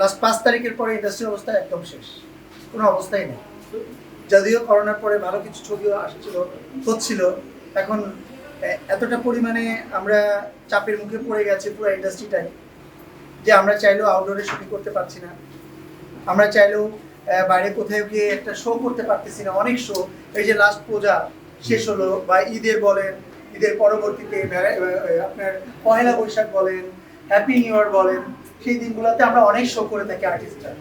Last পাঁচ তারিখের পরে ইন্ডাস্ট্রির অবস্থা একদম শেষ। কোনো অবস্থাই নেই। যদিও করোনার পরে ভালো কিছু ছবিও আসছিল, হচ্ছিল। এখন এতটা পরিমাণে আমরা চাপের মুখে পড়ে গেছে পুরো ইন্ডাস্ট্রিটাই যে আমরা চাইলেও আউটডোরে শুটিং করতে পারছি না। আমরা চাইলেও বাইরে কোথাও গিয়ে একটা শো করতে পারতেছি না। অনেক শো এই যে লাস্ট পূজা, শেষ হলো, বা ঈদের বলেন, ঈদের পরবর্তীতে আপনার পয়লা বৈশাখ বলেন হ্যাপি নিউ ইয়ার বলেন। সেই দিনগুলোতে আমরা অনেক শো করে থাকি আর্টিস্টরা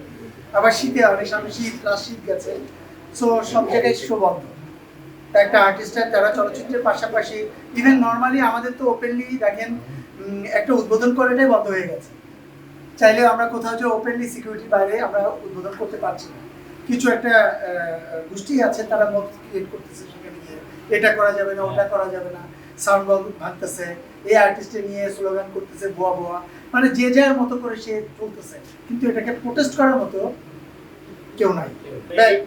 আবার শীতে অনেক সামনে শীত লাস্ট শীত গেছে। সো সব জায়গায় শো বন্ধ। একটা আর্টিস্টের তারা চলচ্চিত্রের পাশাপাশি ইভেন নর্মালি আমাদের তো ওপেনলি দেখেন একটা উদ্বোধন করাটাই বন্ধ হয়ে গেছে। চাইলে আমরা কোথাও যে ওপেনলি সিকিউরিটি বাইরে আমরা উদ্বোধন করতে পারছি না। কিছু একটা গোষ্ঠী আছে, তারা মত ক্রিয়েট করতেছে সেখানে গিয়ে। এটা করা যাবে না, ওটা করা যাবে না। সাউন্ড ভাঙতেছে এই আর্টিস্টে নিয়ে স্লোগান করতেছে ভুয়া ভুয়া। মানে যে যার মতো করে সে চলতেছে। কিন্তু এটাকে প্রোটেস্ট করার মতো কেউ নাই।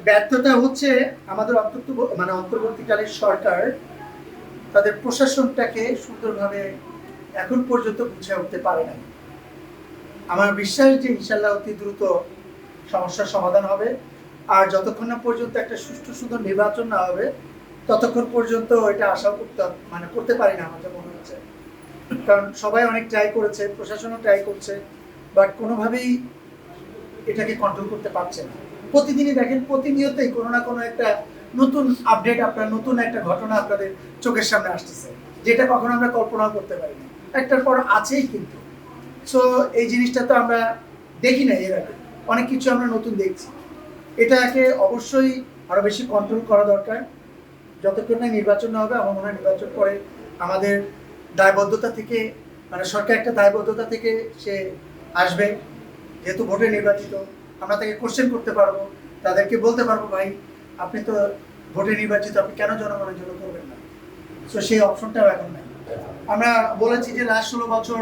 ব্যর্থতা হচ্ছে আমাদের অন্তর্ত মানে সরকার তাদের প্রশাসনটাকে সুন্দরভাবে এখন পর্যন্ত গুছিয়ে উঠতে পারে নাই। আমার বিশ্বাস যে ইনশাল্লাহ অতি দ্রুত সমস্যার সমাধান হবে। আর যতক্ষণ না পর্যন্ত একটা সুষ্ঠু সুন্দর নির্বাচন না হবে ততক্ষণ পর্যন্ত এটা আশা করতে মানে করতে পারি না, আমার মনে হচ্ছে। কারণ সবাই অনেক ট্রাই করেছে, প্রশাসনও ট্রাই করছে বাট কোনোভাবেই এটাকে কন্ট্রোল করতে পারছে না। প্রতিদিনই দেখেন, প্রতিনিয়তই কোনো না কোনো একটা নতুন আপডেট আপনার নতুন একটা ঘটনা আপনাদের চোখের সামনে আসতেছে, যেটা কখনো আমরা কল্পনা করতে পারি না। একটার পর আছেই কিন্তু। সো এই জিনিসটা তো আমরা দেখি না এর আগে। অনেক কিছু আমরা নতুন দেখছি। এটাকে অবশ্যই আরও বেশি কন্ট্রোল করা দরকার। যতক্ষণ না নির্বাচন না হবে আমার মনে হয় নির্বাচন পরে আমাদের দায়বদ্ধতা থেকে মানে সরকার একটা দায়বদ্ধতা থেকে সে আসবে। যেহেতু ভোটে নির্বাচিত আমরা তাকে কোশ্চেন করতে পারব তাদেরকে বলতে পারব ভাই আপনি তো ভোটে নির্বাচিত আপনি কেন জনগণের জন্য করবেন না? তো সেই অপশনটাও এখন নাই। আমরা বলেছি যে লাস্ট ষোলো বছর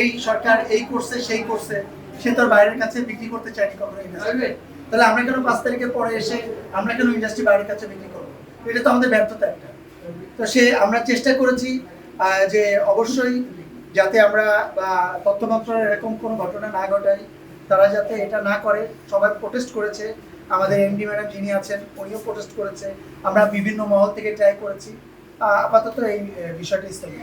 এই সরকার এই করছে সেই করছে সে তো বাইরের কাছে বিক্রি করতে চায়নি কখনো ইন্ডাস্ট্রি তাহলে আমরা কেন পাঁচ তারিখের পরে এসে আমরা কেন ইন্ডাস্ট্রি বাইরের কাছে বিক্রি করব? এটা তো আমাদের ব্যর্থতা একটা। তো সে আমরা চেষ্টা করেছি যে অবশ্যই যাতে আমরা, বা তথ্য মন্ত্রণালয় এরকম কোনো ঘটনা না ঘটাই, তারা যাতে এটা না করে। সবাই প্রোটেস্ট করেছে। আমাদের এমডি ম্যাডাম যিনি আছেন, উনিও প্রোটেস্ট করেছে। আমরা বিভিন্ন মহল থেকে ট্রাই করেছি। আপাতত এই বিষয়টি স্থগিত